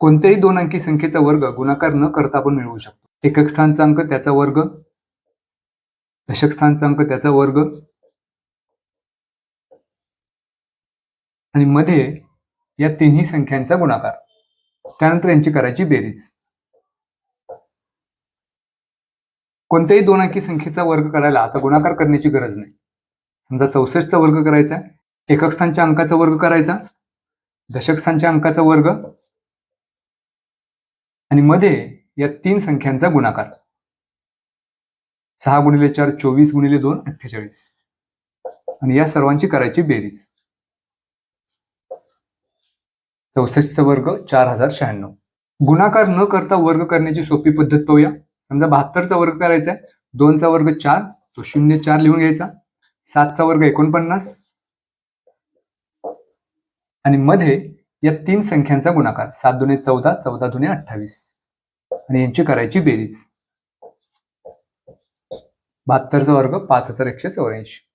कोणत्याही दोन अंकी संख्येचा वर्ग गुणाकार न करता आपण मिळवू शकतो. एकक स्थानचा अंक त्याचा वर्ग दशक स्थानचा अंक त्याचा वर्ग आणि मध्ये या तिन्ही संख्यांचा गुणाकार. त्यानंतर यांची करायची बेरीज. कोणत्याही दोन अंकी संख्येचा वर्ग करायला आता गुणाकार करण्याची गरज नाही. समजा चौसष्टचा वर्ग करायचा एकक स्थानच्या अंकाचा वर्ग करायचा दशक स्थानच्या अंकाचा वर्ग आणि मध्ये या तीन संख्यांचा गुणाकार. सहा गुणिले चार चोवीस गुणिले दोन अठ्ठेचाळीस. आणि या सर्वांची करायची बेरीज. चौसष्टचा वर्ग चार हजार शहाण्णव. गुणाकार न करता वर्ग करण्याची सोपी पद्धत पाहूया. समजा बहात्तरचा वर्ग करायचा आहे. दोनचा वर्ग चार तो शून्य चार लिहून घ्यायचा. सातचा वर्ग एकोणपन्नास. आणि मध्ये या तीन संख्यांचा गुणाकार. सात दुने चौदा चौदा दुने अठ्ठावीस. आणि यांची करायची बेरीज. बहात्तरचा वर्ग पाच हजार एकशे चौऱ्याऐंशी.